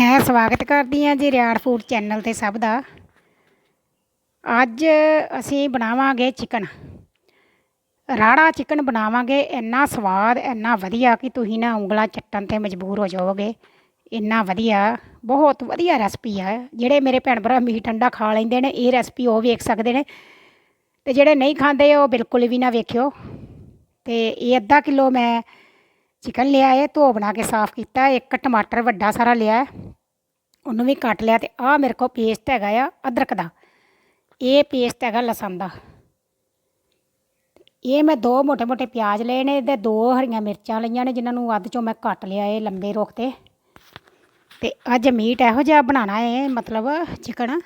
ਮੈਂ ਸਵਾਗਤ ਕਰਦੀ ਹਾਂ ਜੀ ਰਿਆੜ ਫੂਡ ਚੈਨਲ ਤੇ ਸਭ ਦਾ। ਅੱਜ ਅਸੀਂ ਬਣਾਵਾਂਗੇ ਚਿਕਨ। ਰਾੜਾ ਚਿਕਨ ਬਣਾਵਾਂਗੇ, ਇੰਨਾ ਸਵਾਦ, ਇੰਨਾ ਵਧੀਆ ਕਿ ਤੁਸੀਂ ਨਾ ਉਂਗਲਾ ਚੱਟਣ ਤੇ ਮਜਬੂਰ ਹੋ ਜਾਓਗੇ। ਇੰਨਾ ਵਧੀਆ, ਬਹੁਤ ਵਧੀਆ ਰੈਸਪੀ ਹੈ ਜਿਹੜੇ ਮੇਰੇ ਭੈਣ ਭਰਾ ਮੀਟ ਠੰਡਾ ਖਾ ਲੈਂਦੇ ਨੇ, ਇਹ ਰੈਸਪੀ ਉਹ ਵੇਖ ਸਕਦੇ ਨੇ। ਤੇ ਜਿਹੜੇ ਨਹੀਂ ਖਾਂਦੇ, ਉਹ ਬਿਲਕੁਲ ਵੀ ਨਾ ਵੇਖਿਓ। ਤੇ ਇਹ ਅੱਧਾ ਕਿਲੋ ਮੈਂ ਚਿਕਨ ਲਿਆ ਹੈ ਧੋ ਬਣਾ ਕੇ ਸਾਫ਼ ਕੀਤਾ, ਇੱਕ ਟਮਾਟਰ ਵੱਡਾ ਸਾਰਾ ਲਿਆ। ਉਹਨੂੰ ਵੀ ਕੱਟ ਲਿਆ ਤੇ ਆਹ ਮੇਰੇ ਕੋਲ ਪੇਸਟ ਹੈਗਾ ਆ ਅਦਰਕ ਦਾ। ਇਹ ਪੇਸਟ ਹੈਗਾ ਲਸਣ ਦਾ। ਇਹ ਮੈਂ ਦੋ ਮੋٹے-ਮੋٹے ਪਿਆਜ਼ ਲਏ ਨੇ ਤੇ ਦੋ ਹਰੀਆਂ ਮਿਰਚਾਂ ਲਈਆਂ ਨੇ ਜਿਨ੍ਹਾਂ ਨੂੰ ਅੱਧ ਚੋਂ ਮੈਂ ਕੱਟ ਲਿਆ ਇਹ ਲੰਬੇ ਰੋਖ ਤੇ। ਤੇ ਅੱਜ ਮੀਟ ਇਹੋ ਜਿਹਾ ਬਣਾਉਣਾ ਹੈ ਮਤਲਬ ਚਿਕਨ,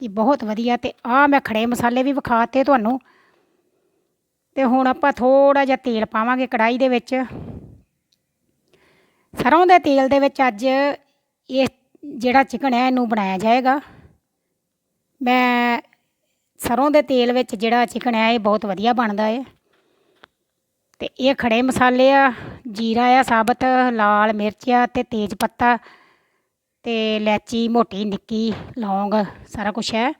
ਇਹ ਬਹੁਤ ਵਧੀਆ ਤੇ ਆਹ ਮੈਂ ਖੜੇ ਮਸਾਲੇ ਵੀ ਵਿਖਾਤੇ ਤੁਹਾਨੂੰ। ਤੇ ਹੁਣ ਆਪਾਂ ਥੋੜਾ ਜਿਹਾ ਤੇਲ ਪਾਵਾਂਗੇ ਕੜਾਈ ਦੇ ਵਿੱਚ। ਸਰੋਂ ਦੇ ਤੇਲ ਦੇ ਵਿੱਚ ਅੱਜ ਇਹ ਜਿਹੜਾ ਚਿਕਨ ਹੈ, ਇਹਨੂੰ ਬਣਾਇਆ ਜਾਏਗਾ। ਮੈਂ ਸਰੋਂ ਦੇ ਤੇਲ ਵਿੱਚ ਜਿਹੜਾ ਚਿਕਨ ਹੈ, ਇਹ ਬਹੁਤ ਵਧੀਆ ਬਣਦਾ ਹੈ ਤੇ ਇਹ ਖੜੇ ਮਸਾਲੇ ਆ, ਜੀਰਾ ਆ, ਸਾਬਤ, ਲਾਲ ਮਿਰਚ ਆ ਤੇ ਤੇਜ ਪੱਤਾ ਤੇ ਇਲਾਚੀ ਮੋਟੀ ਨਿੱਕੀ ਲੌਂਗ, ਸਾਰਾ ਕੁਝ ਹੈ।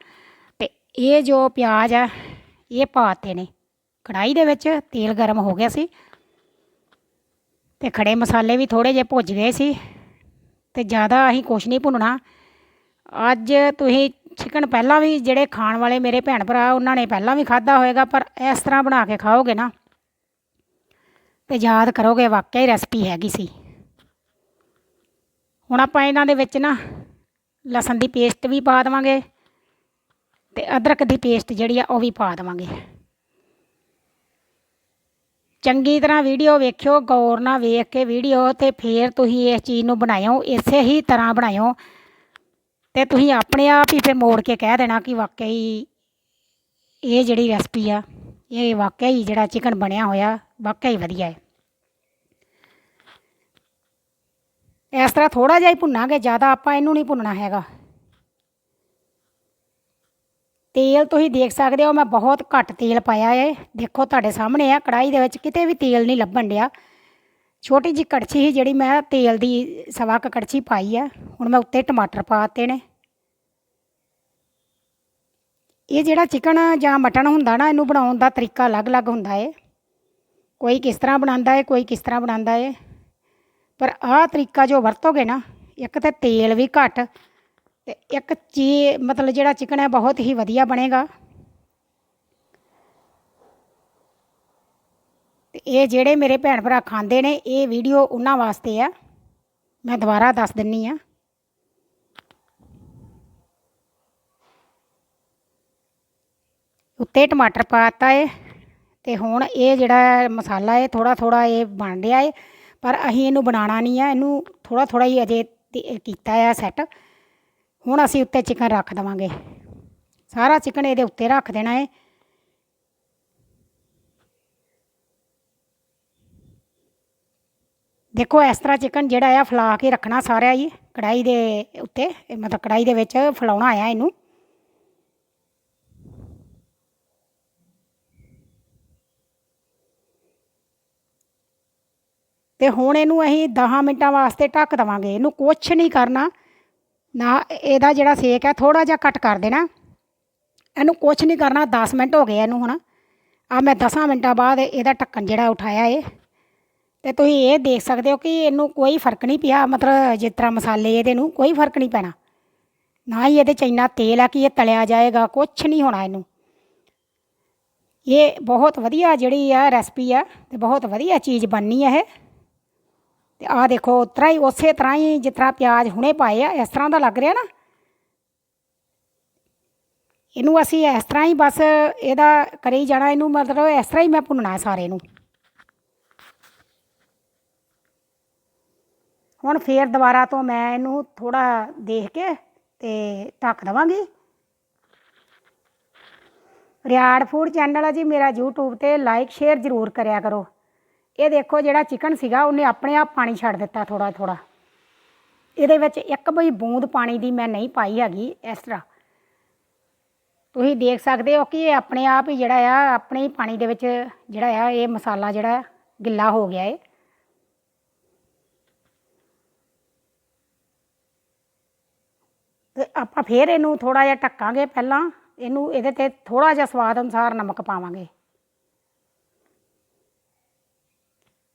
ਤੇ ਇਹ ਜੋ ਪਿਆਜ਼ ਆ, ਇਹ ਪਾਤੇ ਨੇ। ਕੜਾਈ ਦੇ ਵਿੱਚ ਤੇਲ ਗਰਮ ਹੋ ਗਿਆ ਸੀ। ਤੇ ਖੜੇ ਮਸਾਲੇ ਵੀ ਥੋੜੇ ਜਿਹੇ ਭੁੱਜ ਗਏ ਸੀ ਤੇ ਜ਼ਿਆਦਾ ਅਸੀਂ ਕੁਛ ਨਹੀਂ ਭੁੰਨਣਾ। ਅੱਜ ਤੁਸੀਂ ਚਿਕਨ ਪਹਿਲਾਂ ਵੀ ਜਿਹੜੇ ਖਾਣ ਵਾਲੇ ਮੇਰੇ ਭੈਣ ਭਰਾ, ਉਹਨਾਂ ਨੇ ਪਹਿਲਾਂ ਵੀ ਖਾਦਾ ਹੋਵੇਗਾ ਪਰ ਇਸ ਤਰ੍ਹਾਂ ਬਣਾ ਕੇ ਖਾਓਗੇ ਨਾ ਤੇ ਯਾਦ ਕਰੋਗੇ ਵਾਕਿਆ ਹੀ ਰੈਸਪੀ ਹੈਗੀ ਸੀ। ਹੁਣ ਆਪਾਂ ਇਹਨਾਂ ਦੇ ਵਿੱਚ ਨਾ ਲਸਣ ਦੀ ਪੇਸਟ ਵੀ ਪਾ ਦੇਵਾਂਗੇ ਤੇ ਅਦਰਕ ਦੀ ਪੇਸਟ ਜਿਹੜੀ ਆ ਉਹ ਵੀ ਪਾ ਦੇਵਾਂਗੇ। ਚੰਗੀ ਤਰ੍ਹਾਂ ਵੀਡੀਓ ਵੇਖਿਓ, ਗੌਰ ਨਾਲ ਵੇਖ ਕੇ ਵੀਡੀਓ ਤੇ ਫੇਰ ਤੁਸੀਂ ਇਸ ਚੀਜ਼ ਨੂੰ ਬਣਾਇਓ, ਇਸੇ ਹੀ ਤਰ੍ਹਾਂ ਬਣਾਇਓ। ਤੇ ਤੁਸੀਂ ਆਪਣੇ ਆਪ ਹੀ ਫਿਰ ਮੋੜ ਕੇ ਕਹਿ ਦੇਣਾ ਕਿ ਵਾਕਈ ਇਹ ਜਿਹੜੀ ਰੈਸਪੀ ਆ, ਇਹ ਵਾਕਿਆ ਹੀ ਜਿਹੜਾ ਚਿਕਨ ਬਣਿਆ ਹੋਇਆ ਵਾਕਿਆ ਹੀ ਵਧੀਆ ਹੈ। ਇਸ ਤਰ੍ਹਾਂ ਥੋੜਾ ਜਿਹਾ ਹੀ ਭੁੰਨਾਂਗੇ, ਜ਼ਿਆਦਾ ਆਪਾਂ ਇਹਨੂੰ ਨਹੀਂ ਭੁੰਨਣਾ ਹੈਗਾ। ਤੇਲ ਤੁਸੀਂ ਦੇਖ ਸਕਦੇ ਹੋ, ਮੈਂ ਬਹੁਤ ਘੱਟ ਤੇਲ ਪਾਇਆ ਹੈ ਦੇਖੋ ਤੁਹਾਡੇ ਸਾਹਮਣੇ ਆ ਕੜਾਈ ਦੇ ਵਿੱਚ ਕਿਤੇ ਵੀ ਤੇਲ ਨਹੀਂ ਲੱਭਣ ਡਿਆ। ਛੋਟੀ ਜੀ ਕੜਛੀ ਸੀ ਜਿਹੜੀ ਮੈਂ ਤੇਲ ਦੀ ਸਵਾ ਕ ਕੜਛੀ ਪਾਈ ਆ। ਹੁਣ ਮੈਂ ਉੱਤੇ ਟਮਾਟਰ ਪਾਤੇ ਨੇ। ਇਹ ਜਿਹੜਾ ਚਿਕਨ ਜਾਂ ਮਟਨ ਹੁੰਦਾ ਨਾ, ਇਹਨੂੰ ਬਣਾਉਣ ਦਾ ਤਰੀਕਾ ਅਲੱਗ-ਅਲੱਗ ਹੁੰਦਾ ਏ। ਕੋਈ ਕਿਸ ਤਰ੍ਹਾਂ ਬਣਾਉਂਦਾ ਏ, ਕੋਈ ਕਿਸ ਤਰ੍ਹਾਂ ਬਣਾਉਂਦਾ ਏ। ਪਰ ਆਹ ਤਰੀਕਾ ਜੋ ਵਰਤੋਗੇ ਨਾ, ਇੱਕ ਤਾਂ ਤੇਲ ਵੀ ਘੱਟ ਤੇ ਇੱਕ ਚੀ ਮਤਲਬ ਜਿਹੜਾ ਚਿਕਨ ਹੈ ਬਹੁਤ ਹੀ ਵਧੀਆ ਬਣੇਗਾ। ਤੇ ਇਹ ਜਿਹੜੇ ਮੇਰੇ ਭੈਣ ਭਰਾ ਖਾਂਦੇ ਨੇ, ਇਹ ਵੀਡੀਓ ਉਹਨਾਂ ਵਾਸਤੇ ਆ। ਮੈਂ ਦੁਬਾਰਾ ਦੱਸ ਦਿੰਨੀ ਆ। ਉੱਤੇ ਟਮਾਟਰ ਪਾਤਾ ਏ, ਤੇ ਹੁਣ ਇਹ ਜਿਹੜਾ ਮਸਾਲਾ ਹੈ ਥੋੜਾ ਥੋੜਾ ਇਹ ਬਣ ਰਿਹਾ ਏ, ਪਰ ਅਸੀਂ ਇਹਨੂੰ ਬਣਾਉਣਾ ਨਹੀਂ ਆ, ਇਹਨੂੰ ਥੋੜਾ ਥੋੜਾ ਹੀ ਅਜੇ ਕੀਤਾ ਆ ਸੈੱਟ। ਹੁਣ ਅਸੀਂ ਉੱਤੇ ਚਿਕਨ ਰੱਖ ਦਵਾਂਗੇ। ਸਾਰਾ ਚਿਕਨ ਇਹਦੇ ਉੱਤੇ ਰੱਖ ਦੇਣਾ ਹੈ ਦੇਖੋ, ਇਸ ਤਰ੍ਹਾਂ ਚਿਕਨ ਜਿਹੜਾ ਆ ਫਲਾ ਕੇ ਰੱਖਣਾ ਸਾਰਿਆ ਹੀ ਕੜਾਈ ਦੇ ਉੱਤੇ ਮਤਲਬ ਕੜਾਈ ਦੇ ਵਿੱਚ ਫਲਾਉਣਾ ਆ ਇਹਨੂੰ। ਤੇ ਹੁਣ ਇਹਨੂੰ ਅਸੀਂ 10 ਮਿੰਟਾਂ ਵਾਸਤੇ ਢੱਕ ਦਵਾਂਗੇ। ਇਹਨੂੰ ਕੁਛ ਨਹੀਂ ਕਰਨਾ। ਨਾ, ਇਹਦਾ ਜਿਹੜਾ ਸੇਕ ਹੈ ਥੋੜਾ ਜਿਹਾ ਕੱਟ ਕਰ ਦੇਣਾ। ਇਹਨੂੰ ਕੁਛ ਨਹੀਂ ਕਰਨਾ 10 ਮਿੰਟ ਹੋ ਗਏ ਇਹਨੂੰ ਹੁਣ। ਆ ਮੈਂ 10 ਮਿੰਟਾਂ ਬਾਅਦ ਇਹਦਾ ਢੱਕਣ ਜਿਹੜਾ ਉਠਾਇਆ ਏ। ਤੇ ਤੁਸੀਂ ਇਹ ਦੇਖ ਸਕਦੇ ਹੋ ਕਿ ਇਹਨੂੰ ਕੋਈ ਫ਼ਰਕ ਨਹੀਂ ਪਿਆ, ਮਤਲਬ ਜਿਸ ਤਰ੍ਹਾਂ ਮਸਾਲੇ ਇਹਦੇ ਨੂੰ, ਕੋਈ ਫ਼ਰਕ ਨਹੀਂ ਪੈਣਾ। ਨਾ ਹੀ ਇਹਦੇ ਚ ਇੰਨਾ ਤੇਲ ਆ ਕਿ ਇਹ ਤਲਿਆ ਜਾਏਗਾ, ਕੁਛ ਨਹੀਂ ਹੋਣਾ ਇਹਨੂੰ। ਇਹ ਬਹੁਤ ਵਧੀਆ ਜਿਹੜੀ ਆ ਰੈਸਪੀ ਆ, ਤੇ ਬਹੁਤ ਵਧੀਆ ਚੀਜ਼ ਬਣਨੀ ਆ ਇਹ। ਤੇ ਆਹ ਦੇਖੋ, ਉਤਰਾ ਹੀ ਉਸੇ ਤਰ੍ਹਾਂ ਹੀ ਜਿਸ ਤਰ੍ਹਾਂ ਪਿਆਜ਼ ਹੁਣੇ ਪਾਏ ਆ, ਇਸ ਤਰ੍ਹਾਂ ਦਾ ਲੱਗ ਰਿਹਾ ਨਾ। ਇਹਨੂੰ ਅਸੀਂ ਇਸ ਤਰ੍ਹਾਂ ਹੀ ਬਸ ਇਹਦਾ ਕਰੀ ਜਾਣਾ, ਇਹਨੂੰ ਮਤਲਬ ਇਸ ਤਰ੍ਹਾਂ ਹੀ ਮੈਂ ਭੁੰਨਣਾ ਸਾਰੇ ਨੂੰ। ਹੁਣ ਫੇਰ ਦੁਬਾਰਾ ਤੋਂ ਮੈਂ ਇਹਨੂੰ ਥੋੜਾ ਦੇਖ ਕੇ ਤੇ ਢੱਕ ਦਵਾਂਗੀ। ਰਿਆੜ ਫੂਡ ਚੈਨਲ ਆ ਜੀ, ਮੇਰਾ YouTube ਤੇ ਲਾਈਕ, ਸ਼ੇਅਰ ਜ਼ਰੂਰ ਕਰਿਆ ਕਰੋ। ਇਹ ਦੇਖੋ ਜਿਹੜਾ ਚਿਕਨ ਸੀਗਾ, ਉਹਨੇ ਆਪਣੇ ਆਪ ਪਾਣੀ ਛੱਡ ਦਿੱਤਾ ਥੋੜਾ ਥੋੜਾ ਇਹਦੇ ਵਿੱਚ ਇੱਕ ਬਈ ਬੂੰਦ ਪਾਣੀ ਦੀ ਮੈਂ ਨਹੀਂ ਪਾਈ ਹੈਗੀ ਇਸ ਤਰ੍ਹਾਂ। ਤੁਸੀਂ ਦੇਖ ਸਕਦੇ ਹੋ ਕਿ ਇਹ ਆਪਣੇ ਆਪ ਹੀ ਜਿਹੜਾ ਆ, ਆਪਣੇ ਹੀ ਪਾਣੀ ਦੇ ਵਿੱਚ ਜਿਹੜਾ ਆ, ਇਹ ਮਸਾਲਾ ਜਿਹੜਾ ਗਿੱਲਾ ਹੋ ਗਿਆ ਏ। ਆਪਾਂ ਫੇਰ ਇਹਨੂੰ ਥੋੜਾ ਜਿਹਾ ਢੱਕਾਂਗੇ ਪਹਿਲਾਂ। ਇਹਨੂੰ ਇਹਦੇ ਤੇ ਥੋੜਾ ਜਿਹਾ ਸਵਾਦ ਅਨੁਸਾਰ ਨਮਕ ਪਾਵਾਂਗੇ।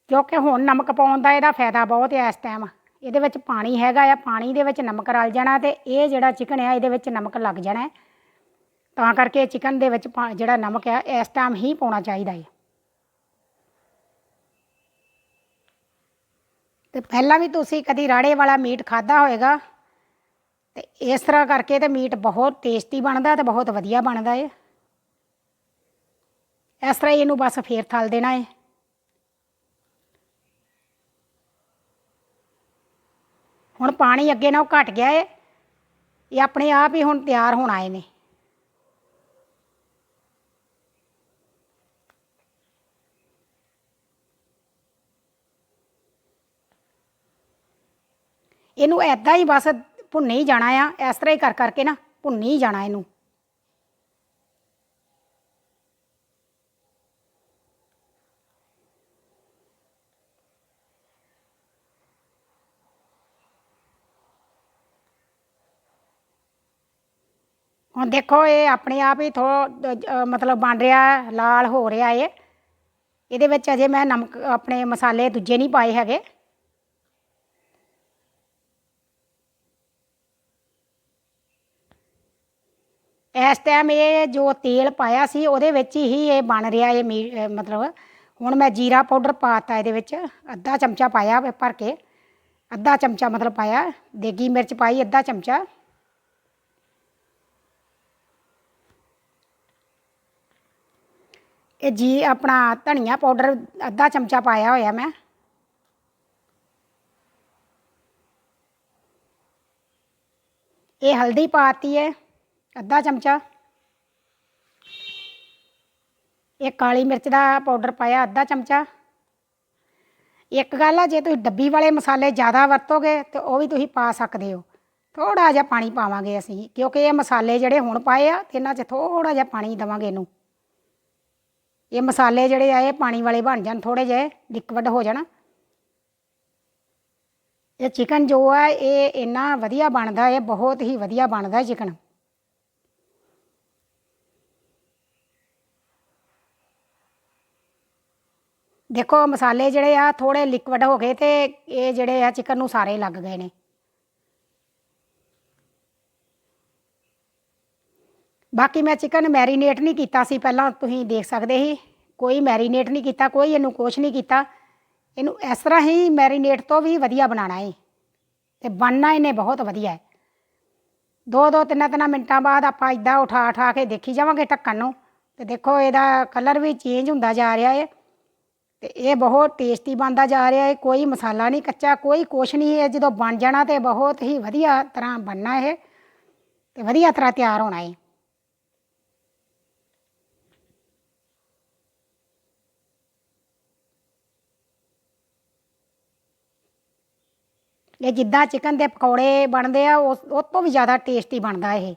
ਕਿਉਂਕਿ ਹੁਣ ਨਮਕ ਪਾਉਣ ਦਾ ਇਹਦਾ ਫਾਇਦਾ ਬਹੁਤ ਹੈ ਇਸ ਟਾਈਮ ਇਹਦੇ ਵਿੱਚ ਪਾਣੀ ਹੈਗਾ ਆ, ਪਾਣੀ ਦੇ ਵਿੱਚ ਨਮਕ ਰਲ ਜਾਣਾ ਤੇ ਇਹ ਜਿਹੜਾ ਚਿਕਨ ਆ, ਇਹਦੇ ਵਿੱਚ ਨਮਕ ਲੱਗ ਜਾਣਾ। ਤਾਂ ਕਰਕੇ ਚਿਕਨ ਦੇ ਵਿੱਚ ਪਾ- ਜਿਹੜਾ ਨਮਕ ਆ, ਇਸ ਟਾਈਮ ਹੀ ਪਾਉਣਾ ਚਾਹੀਦਾ ਹੈ ਤੇ ਪਹਿਲਾਂ ਵੀ ਤੁਸੀਂ ਕਦੀ ਰਾੜੇ ਵਾਲਾ ਮੀਟ ਖਾਦਾ ਹੋਵੇਗਾ ਤੇ ਇਸ ਤਰ੍ਹਾਂ ਕਰਕੇ ਤੇ ਮੀਟ ਬਹੁਤ ਟੇਸਟੀ ਬਣਦਾ ਤੇ ਬਹੁਤ ਵਧੀਆ ਬਣਦਾ ਹੈ ਇਸ ਤਰ੍ਹਾਂ ਹੀ ਇਹਨੂੰ ਬਸ ਫੇਰ ਥਲ ਦੇਣਾ ਹੈ ਹੁਣ ਪਾਣੀ ਅੱਗੇ ਨਾਲੋਂ ਘਟ ਗਿਆ ਏ। ਇਹ ਆਪਣੇ ਆਪ ਹੀ ਹੁਣ ਤਿਆਰ ਹੋਣ ਆਏ ਨੇ ਇਹਨੂੰ ਐਦਾਂ ਹੀ ਬਸ ਭੁੰਨੇ ਹੀ ਜਾਣਾ ਆ, ਇਸ ਤਰ੍ਹਾਂ ਹੀ ਕਰ ਕਰਕੇ ਨਾ ਭੁੰਨੇ ਹੀ ਜਾਣਾ ਇਹਨੂੰ। ਹੁਣ ਦੇਖੋ ਇਹ ਆਪਣੇ ਆਪ ਹੀ ਥੋ ਮਤਲਬ ਬਣ ਰਿਹਾ, ਲਾਲ ਹੋ ਰਿਹਾ ਏ ਇਹਦੇ ਵਿੱਚ ਅਜੇ ਮੈਂ ਨਮਕ ਆਪਣੇ ਮਸਾਲੇ ਦੂਜੇ ਨਹੀਂ ਪਾਏ ਹੈਗੇ। ਇਸ ਟਾਈਮ ਇਹ ਜੋ ਤੇਲ ਪਾਇਆ ਸੀ, ਉਹਦੇ ਵਿੱਚ ਹੀ ਇਹ ਬਣ ਰਿਹਾ ਇਹ ਮੀ ਮਤਲਬ। ਹੁਣ ਮੈਂ ਜੀਰਾ ਪਾਊਡਰ ਪਾਤਾ ਇਹਦੇ ਵਿੱਚ, ਅੱਧਾ ਚਮਚਾ ਪਾਇਆ ਭਰ ਕੇ। ਅੱਧਾ ਚਮਚਾ ਮਤਲਬ ਪਾਇਆ, ਦੇਗੀ ਮਿਰਚ ਪਾਈ, ਅੱਧਾ ਚਮਚਾ। ਇਹ ਜੀ ਆਪਣਾ ਧਨੀਆ ਪਾਊਡਰ ਅੱਧਾ ਚਮਚਾ ਪਾਇਆ ਹੋਇਆ ਮੈਂ। ਇਹ ਹਲਦੀ ਪਾਤੀ ਹੈ, ਅੱਧਾ ਚਮਚਾ। ਇਹ ਕਾਲੀ ਮਿਰਚ ਦਾ ਪਾਊਡਰ ਪਾਇਆ, ਅੱਧਾ ਚਮਚਾ। ਇੱਕ ਗੱਲ ਆ, ਜੇ ਤੁਸੀਂ ਡੱਬੀ ਵਾਲੇ ਮਸਾਲੇ ਜ਼ਿਆਦਾ ਵਰਤੋਗੇ ਤੇ ਉਹ ਵੀ ਤੁਸੀਂ ਪਾ ਸਕਦੇ ਹੋ। ਥੋੜਾ ਜਿਹਾ ਪਾਣੀ ਪਾਵਾਂਗੇ ਅਸੀਂ, ਕਿਉਂਕਿ ਇਹ ਮਸਾਲੇ ਜਿਹੜੇ ਹੁਣ ਪਾਏ ਆ, ਤੇ ਇਹਨਾਂ 'ਚ ਥੋੜਾ ਜਿਹਾ ਪਾਣੀ ਦੇਵਾਂਗੇ ਇਹਨੂੰ। ਇਹ ਮਸਾਲੇ ਜਿਹੜੇ ਆ, ਇਹ ਪਾਣੀ ਵਾਲੇ ਬਣ ਜਾਣ ਥੋੜੇ ਜਿਹੇ ਲਿਕਵਿਡ ਹੋ ਜਾਣ। ਇਹ ਚਿਕਨ ਜੋ ਆ, ਇਹ ਇੰਨਾ ਵਧੀਆ ਬਣਦਾ ਹੈ ਬਹੁਤ ਹੀ ਵਧੀਆ ਬਣਦਾ ਚਿਕਨ ਦੇਖੋ, ਮਸਾਲੇ ਜਿਹੜੇ ਆ ਥੋੜੇ ਲਿਕਵਿਡ ਹੋ ਗਏ ਤੇ ਇਹ ਜਿਹੜੇ ਆ ਚਿਕਨ ਨੂੰ ਸਾਰੇ ਲੱਗ ਗਏ ਨੇ। ਬਾਕੀ ਮੈਂ ਚਿਕਨ ਮੈਰੀਨੇਟ ਨਹੀਂ ਕੀਤਾ ਸੀ, ਪਹਿਲਾਂ ਤੁਸੀਂ ਦੇਖ ਸਕਦੇ ਸੀ। ਕੋਈ ਮੈਰੀਨੇਟ ਨਹੀਂ ਕੀਤਾ, ਕੋਈ ਇਹਨੂੰ ਕੁਛ ਨਹੀਂ ਕੀਤਾ। ਇਹਨੂੰ ਇਸ ਤਰ੍ਹਾਂ ਹੀ ਮੈਰੀਨੇਟ ਤੋਂ ਵੀ ਵਧੀਆ ਬਣਾਉਣਾ ਹੈ ਤੇ ਬਣਨਾ ਇਹਨੇ ਬਹੁਤ ਵਧੀਆ ਹੈ ਦੋ ਦੋ ਤਿੰਨ ਤਿੰਨ ਮਿੰਟਾਂ ਬਾਅਦ ਆਪਾਂ ਇਦਾਂ ਉਠਾ ਉਠਾ ਕੇ ਦੇਖੀ ਜਾਵਾਂਗੇ ਢੱਕਣ ਨੂੰ। ਤੇ ਦੇਖੋ ਇਹਦਾ ਕਲਰ ਵੀ ਚੇਂਜ ਹੁੰਦਾ ਜਾ ਰਿਹਾ ਹੈ ਤੇ ਇਹ ਬਹੁਤ ਟੇਸਟੀ ਬਣਦਾ ਜਾ ਰਿਹਾ ਹੈ ਕੋਈ ਮਸਾਲਾ ਨਹੀਂ ਕੱਚਾ, ਕੋਈ ਕੁਛ ਨਹੀਂ ਹੈ ਜਦੋਂ ਬਣ ਜਾਣਾ ਤੇ ਬਹੁਤ ਹੀ ਵਧੀਆ ਤਰ੍ਹਾਂ ਬਣਨਾ ਇਹ। ਤੇ ਵਧੀਆ ਤਰ੍ਹਾਂ ਤਿਆਰ ਹੋਣਾ ਹੈ ਇਹ ਜਿੱਦਾਂ ਚਿਕਨ ਦੇ ਪਕੌੜੇ ਬਣਦੇ ਆ, ਉਸ ਉਹ ਤੋਂ ਵੀ ਜ਼ਿਆਦਾ ਟੇਸਟੀ ਬਣਦਾ ਇਹ।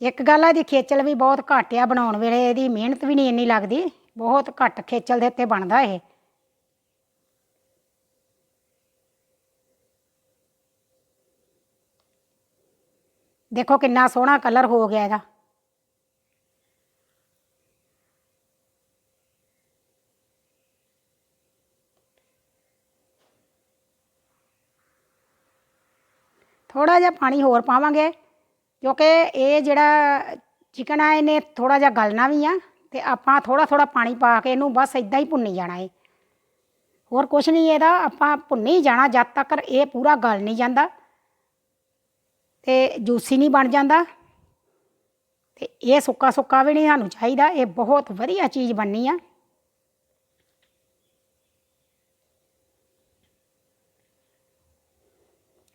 ਇੱਕ ਗੱਲ ਆ, ਇਹਦੀ ਖੇਚਲ ਵੀ ਬਹੁਤ ਘੱਟ ਆ ਬਣਾਉਣ ਵੇਲੇ, ਇਹਦੀ ਮਿਹਨਤ ਵੀ ਨਹੀਂ ਇੰਨੀ ਲੱਗਦੀ, ਬਹੁਤ ਘੱਟ ਖੇਚਲ ਦੇ ਉੱਤੇ ਬਣਦਾ ਇਹ। ਦੇਖੋ ਕਿੰਨਾ ਸੋਹਣਾ ਕਲਰ ਹੋ ਗਿਆ ਇਹਦਾ। ਥੋੜਾ ਜਿਹਾ ਪਾਣੀ ਹੋਰ ਪਾਵਾਂਗੇ ਕਿਉਂਕਿ ਇਹ ਜਿਹੜਾ ਚਿਕਨ ਆ, ਇਹਨੇ ਥੋੜਾ ਜਿਹਾ ਗਲਣਾ ਵੀ ਆ ਤੇ ਆਪਾਂ ਥੋੜਾ ਥੋੜਾ ਪਾਣੀ ਪਾ ਕੇ ਇਹਨੂੰ ਬਸ ਇਦਾਂ ਹੀ ਭੁੰਨੀ ਜਾਣਾ ਏ। ਹੋਰ ਕੁਛ ਨਹੀਂ, ਇਹਦਾ ਆਪਾਂ ਭੁੰਨੀ ਜਾਣਾ ਜਦ ਤੱਕ ਇਹ ਪੂਰਾ ਗਲ ਨਹੀਂ ਜਾਂਦਾ ਤੇ ਜੂਸੀ ਨਹੀਂ ਬਣ ਜਾਂਦਾ ਤੇ ਇਹ ਸੁੱਕਾ ਸੁੱਕਾ ਵੀ ਨਹੀਂ ਸਾਨੂੰ ਚਾਹੀਦਾ, ਇਹ ਬਹੁਤ ਵਧੀਆ ਚੀਜ਼ ਬਣਨੀ ਆ।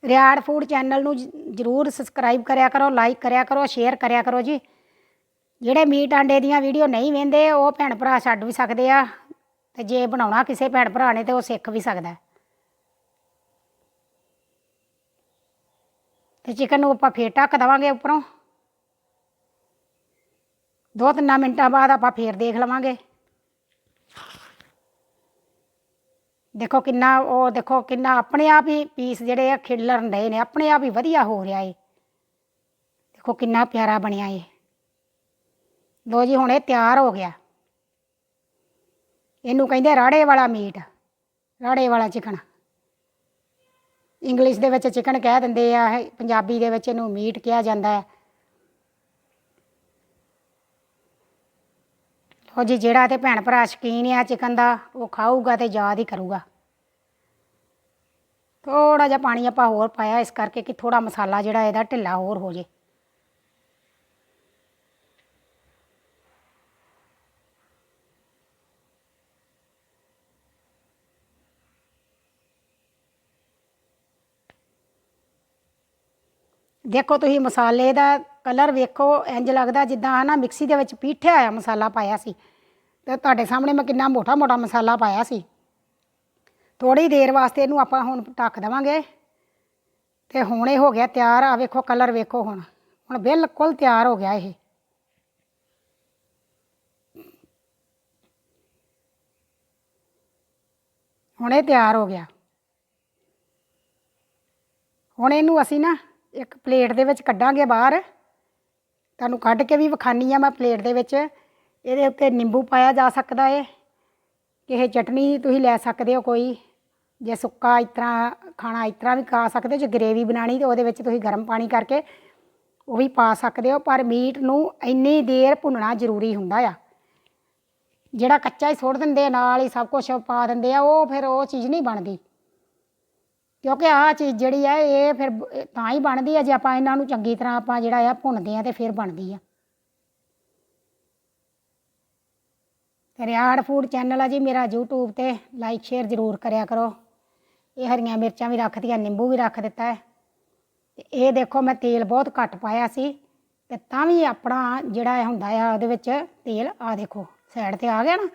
ਰਿਆੜ ਫੂਡ ਚੈਨਲ ਨੂੰ ਜ- ਜਰੂਰ ਸਬਸਕ੍ਰਾਈਬ ਕਰਿਆ ਕਰੋ, ਲਾਈਕ ਕਰਿਆ ਕਰੋ, ਸ਼ੇਅਰ ਕਰਿਆ ਕਰੋ ਜੀ। ਜਿਹੜੇ ਮੀਟ ਆਂਡੇ ਦੀਆਂ ਵੀਡੀਓ ਨਹੀਂ ਵੇਂਦੇ, ਉਹ ਭੈਣ ਭਰਾ ਛੱਡ ਵੀ ਸਕਦੇ ਆ। ਤੇ ਜੇ ਬਣਾਉਣਾ ਕਿਸੇ ਭੈਣ ਭਰਾ ਨੇ, ਤੇ ਉਹ ਸਿੱਖ ਵੀ ਸਕਦਾ। ਹੈ। ਤੇ ਚਿਕਨ ਨੂੰ ਆਪਾਂ ਫੇਰ ਢੱਕ ਦੇਵਾਂਗੇ ਉੱਪਰੋਂ। ਦੋ ਤਿੰਨ ਮਿੰਟਾਂ ਬਾਅਦ ਆਪਾਂ ਫੇਰ ਦੇਖ ਲਵਾਂਗੇ। ਦੇਖੋ ਕਿੰਨਾ ਉਹ ਦੇਖੋ ਕਿੰਨਾ ਆਪਣੇ ਆਪ ਹੀ ਪੀਸ ਜਿਹੜੇ ਆ ਖਿਲਰਨ ਰਹੇ ਨੇ, ਆਪਣੇ ਆਪ ਹੀ ਵਧੀਆ ਹੋ ਰਿਹਾ ਏ। ਦੇਖੋ ਕਿੰਨਾ ਪਿਆਰਾ ਬਣਿਆ ਏ। ਲੋ ਜੀ, ਹੁਣ ਇਹ ਤਿਆਰ ਹੋ ਗਿਆ। ਇਹਨੂੰ ਕਹਿੰਦੇ ਰਾੜੇ ਵਾਲਾ ਮੀਟ, ਰਾੜੇ ਵਾਲਾ ਚਿਕਨ। ਇੰਗਲਿਸ਼ ਦੇ ਵਿੱਚ ਚਿਕਨ ਕਹਿ ਦਿੰਦੇ ਆ ਪੰਜਾਬੀ ਦੇ ਵਿੱਚ ਇਹਨੂੰ ਮੀਟ ਕਿਹਾ ਜਾਂਦਾ ਹੈ। ਲੋ ਜੀ ਜਿਹੜਾ ਤੇ ਭੈਣ ਭਰਾ ਸ਼ਕੀਨ ਆ ਚਿਕਨ ਦਾ, ਉਹ ਖਾਊਗਾ ਤੇ ਯਾਦ ਹੀ ਕਰੂਗਾ। ਥੋੜਾ ਜਿਹਾ ਪਾਣੀ ਆਪਾਂ ਹੋਰ ਪਾਇਆ, ਇਸ ਕਰਕੇ ਕਿ ਥੋੜਾ ਮਸਾਲਾ ਜਿਹੜਾ ਇਹਦਾ ਢਿੱਲਾ ਹੋਰ ਹੋ ਜੇ। ਦੇਖੋ ਤੁਸੀਂ ਮਸਾਲੇ ਦਾ ਕਲਰ ਵੇਖੋ, ਇੰਜ ਲੱਗਦਾ ਜਿੱਦਾਂ ਨਾ ਮਿਕਸੀ ਦੇ ਵਿੱਚ ਪੀਠਿਆ ਹੋਇਆ ਮਸਾਲਾ ਪਾਇਆ ਸੀ। ਤੇ ਤੁਹਾਡੇ ਸਾਹਮਣੇ ਮੈਂ ਕਿੰਨਾ ਮੋਟਾ ਮੋਟਾ ਮਸਾਲਾ ਪਾਇਆ ਸੀ। ਥੋੜੀ ਦੇਰ ਵਾਸਤੇ ਇਹਨੂੰ ਆਪਾਂ ਹੁਣ ਢੱਕ ਦੇਵਾਂਗੇ। ਤੇ ਹੁਣ ਇਹ ਹੋ ਗਿਆ ਤਿਆਰ। ਆ ਵੇਖੋ, ਕਲਰ ਵੇਖੋ ਹੁਣ। ਹੁਣ ਬਿਲਕੁਲ ਤਿਆਰ ਹੋ ਗਿਆ ਇਹ। ਹੁਣ ਇਹ ਤਿਆਰ ਹੋ ਗਿਆ। ਹੁਣ ਇਹਨੂੰ ਅਸੀਂ ਨਾ ਇੱਕ ਪਲੇਟ ਦੇ ਵਿੱਚ ਕੱਢਾਂਗੇ ਬਾਹਰ। ਤੁਹਾਨੂੰ ਕੱਢ ਕੇ ਵੀ ਵਿਖਾਨੀ ਆ ਮੈਂ ਪਲੇਟ ਦੇ ਵਿੱਚ। ਇਹਦੇ ਉੱਤੇ ਨਿੰਬੂ ਪਾਇਆ ਜਾ ਸਕਦਾ ਏ। ਕਿਸੇ ਚਟਨੀ ਤੁਸੀਂ ਲੈ ਸਕਦੇ ਹੋ ਕੋਈ। ਜੇ ਸੁੱਕਾ ਇਸ ਤਰ੍ਹਾਂ ਖਾਣਾ ਇਸ ਤਰ੍ਹਾਂ ਵੀ ਖਾ ਸਕਦੇ ਹੋ ਜੇ ਗਰੇਵੀ ਬਣਾਣੀ ਤੇ ਉਹਦੇ ਵਿੱਚ ਤੁਸੀਂ ਗਰਮ ਪਾਣੀ ਕਰਕੇ ਉਹ ਵੀ ਪਾ ਸਕਦੇ ਹੋ। ਪਰ ਮੀਟ ਨੂੰ ਇੰਨੀ ਦੇਰ ਭੁੰਨਣਾ ਜ਼ਰੂਰੀ ਹੁੰਦਾ ਆ। ਜਿਹੜਾ ਕੱਚਾ ਹੀ ਸੁੱਟ ਦਿੰਦੇ ਆ, ਨਾਲ ਹੀ ਸਭ ਕੁਝ ਪਾ ਦਿੰਦੇ ਆ ਉਹ ਫਿਰ ਉਹ ਚੀਜ਼ ਨਹੀਂ ਬਣਦੀ। ਕਿਉਂਕਿ ਆਹ ਚੀਜ਼ ਜਿਹੜੀ ਆ, ਇਹ ਫਿਰ ਬ- ਤਾਂ ਹੀ ਬਣਦੀ ਆ, ਜੇ ਆਪਾਂ ਇਹਨਾਂ ਨੂੰ ਚੰਗੀ ਤਰ੍ਹਾਂ ਆਪਾਂ ਜਿਹੜਾ ਆ ਭੁੰਨਦੇ ਆ ਤੇ ਫਿਰ ਬਣਦੀ ਆ। ਤੇ ਰਿਆੜ ਫੂਡ ਚੈਨਲ ਆ ਜੀ, ਮੇਰਾ YouTube ਤੇ ਲਾਈਕ ਸ਼ੇਅਰ ਜ਼ਰੂਰ ਕਰਿਆ ਕਰੋ। ਇਹ ਹਰੀਆਂ ਮਿਰਚਾਂ ਵੀ ਰੱਖਦੀਆਂ ਨਿੰਬੂ ਵੀ ਰੱਖ ਦਿੱਤਾ ਹੈ। ਤੇ ਇਹ ਦੇਖੋ, ਮੈਂ ਤੇਲ ਬਹੁਤ ਘੱਟ ਪਾਇਆ ਸੀ, ਤੇ ਤਾਂ ਵੀ ਆਪਣਾ ਜਿਹੜਾ ਇਹ ਹੁੰਦਾ ਆ, ਉਹਦੇ ਵਿੱਚ ਤੇਲ ਆ ਦੇਖੋ ਸਾਈਡ ਤੇ ਆ ਗਿਆ ਨਾ।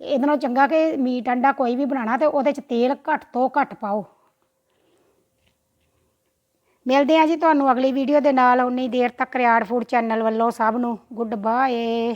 ਇਹਦੇ ਨਾਲੋਂ ਚੰਗਾ ਕਿ ਮੀਟ ਅੰਡਾ ਕੋਈ ਵੀ ਬਣਾਉਣਾ ਤੇ ਉਹਦੇ ਚ ਤੇਲ ਘੱਟ ਤੋਂ ਘੱਟ ਪਾਓ। ਮਿਲਦੇ ਆ ਜੀ ਤੁਹਾਨੂੰ ਅਗਲੀ ਵੀਡੀਓ ਦੇ ਨਾਲ। ਉਨੀ ਦੇਰ ਤੱਕ ਰਿਆੜ ਫੂਡ ਚੈਨਲ ਵੱਲੋਂ ਸਭ ਨੂੰ ਗੁੱਡ ਬਾਏ।